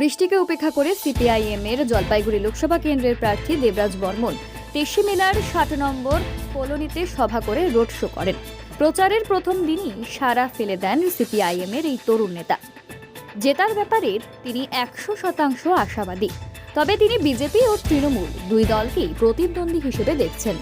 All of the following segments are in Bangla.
বৃষ্টিকে উপেক্ষা করে সিপিআইএম এর জলপাইগুড়ি লোকসভা কেন্দ্রের প্রার্থী দেবরাজ বর্মন তেশি মেলার ষাট নম্বর কলোনিতে সভা করে রোড শো করেন। প্রচারের প্রথম দিনই সারা ফেলে দেন সিপিআইএম এর এই তরুণ নেতা। জেতার ব্যাপারে তিনি একশো শতাংশ আশাবাদী। তবে তিনি বিজেপি ও তৃণমূল দুই দলকেই প্রতিদ্বন্দ্বী হিসেবে দেখছেন।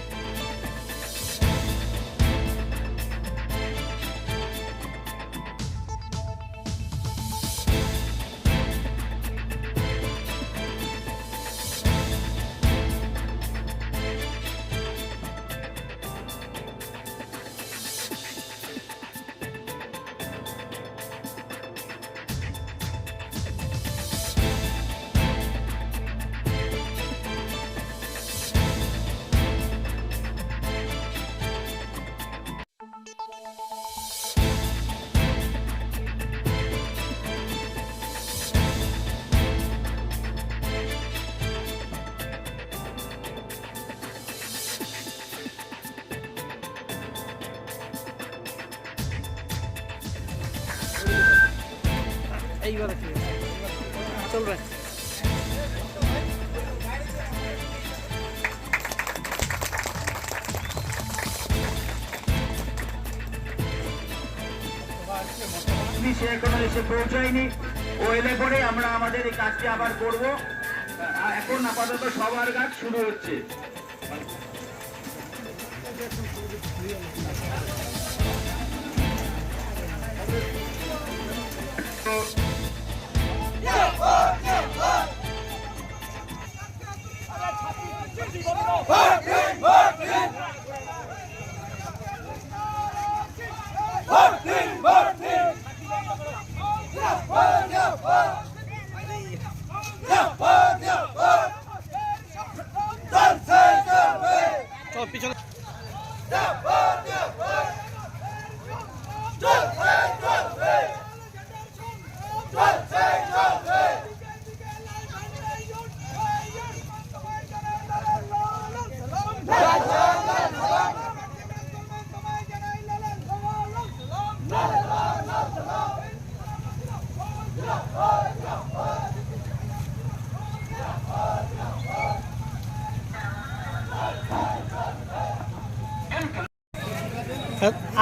এইবারে চল পৌঁছায়নি। পরে আমরা আমাদের এই কাজটি আবার করব। এখন আপাতত সবার কাজ শুরু হচ্ছে। চল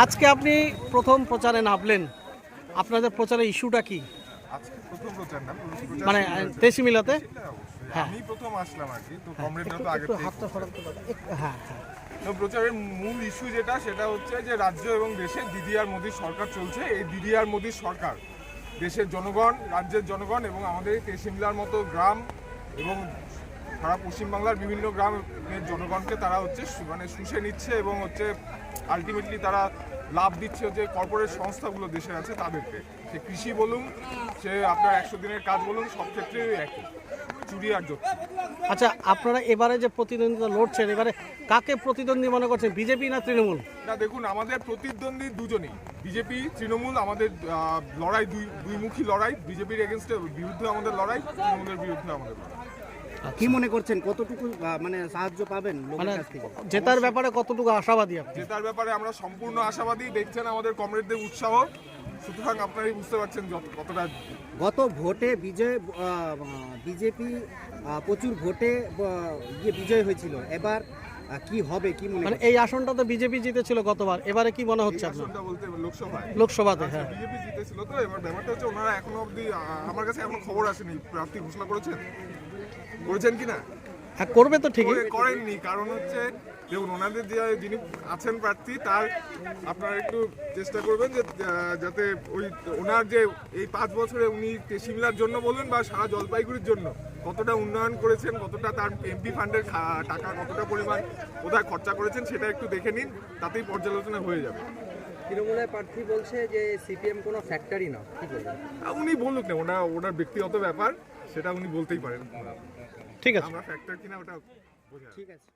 আজকে আপনি প্রথম প্রচারে নামলেন। আপনাদের প্রচারের ইস্যুটা কি? মানে। দেশি মিলাতে। হ্যাঁ। আমি প্রথম আসলাম আর কি তো হ্যাঁ, কমরেডরা তো আগে হাতটা সরাতে হ্যাঁ হ্যাঁ। তো প্রচারের মূল ইস্যু যেটা সেটা হচ্ছে যে রাজ্য এবং দেশে দিদি আর মোদীর সরকার চলছে। এই দিদি আর মোদীর সরকার দেশের জনগণ রাজ্যের জনগণ এবং আমাদের এই সিমলার মতো গ্রাম এবং সারা পশ্চিমবাংলার বিভিন্ন গ্রামের জনগণকে তারা হচ্ছে মানে শুষে নিচ্ছে এবং হচ্ছে আলটিমেটলি তারা লাভ দিচ্ছে যে কর্পোরেট সংস্থাগুলো দেশে আছে তাদেরকে। সে কৃষি বলুন সে আপনার একশো দিনের কাজ বলুন সব ক্ষেত্রেই একই। চুরি আর জোট আচ্ছা আপনারা এবারে যে প্রতিদ্বন্দ্বিতা লড়ছেন এবারে কাকে প্রতিদ্বন্দ্বী মনে করছেন বিজেপি না তৃণমূল? না দেখুন আমাদের প্রতিদ্বন্দ্বী দুজনেই। বিজেপি তৃণমূল আমাদের লড়াই দুই দুইমুখী লড়াই। বিজেপির এগেনস্টে বিরুদ্ধে আমাদের লড়াই তৃণমূলের বিরুদ্ধে আমাদের লড়াই। কি মনে করছেন? কতটুকু মানে সাহায্য পাবেন মানে লোকের কাছ থেকে? জেতার ব্যাপারে কতটুকু আশাবাদী আপনি? জেতার ব্যাপারে আমরা সম্পূর্ণ আশাবাদী। দেখছেন আমাদের কমরেডদের উৎসাহ। সুতরাং আপনারাই বুঝতে পারছেন যত- কতটা গত ভোটে বিজয় বিজেপি প্রচুর ভোটে গিয়ে বিজয় হয়েছিল। এবার কি হবে কি মনে মানে এই আসনটা তো বিজেপি জিতেছিল গতবার। এবারে কি মনে হচ্ছে আপনার? আসনটা বলতে লোকসভায়। লোকসভাতে হ্যাঁ। বিজেপি জিতেছিল তো এবার ব্যাপারটা হচ্ছে ওনারা এখনও অবধি আমার কাছে এখনও খবর আসেনি। প্রার্থী ঘোষণা করেছেন? করেছেন কি না হ্যাঁ করবে তো ঠিকই। করেননি। কারণ হচ্ছে দেখুন ওনাদের যে যিনি আছেন প্রার্থী তার আপনারা একটু চেষ্টা করবেন যে যাতে ওই ওনার যে এই পাঁচ বছরে উনি সিমলার জন্য বলুন বা সারা জলপাইগুড়ির জন্য কতটা উন্নয়ন করেছেন কতটা তার এমপি ফান্ডের টাকা কতটা পরিমাণ কোথায় খরচা করেছেন সেটা একটু দেখে নিন তাতেই পর্যালোচনা হয়ে যাবে। তৃণমূলের প্রার্থী বলছে যে সিপিএম কোনো ফ্যাক্টরি না কি বলবেন? উনি বলুক না ওনার ওনার ব্যক্তিগত ব্যাপার সেটা উনি বলতেই পারেন। ঠিক আছে। আমরা ফ্যাক্টর কিনা ওটা ঠিক আছে।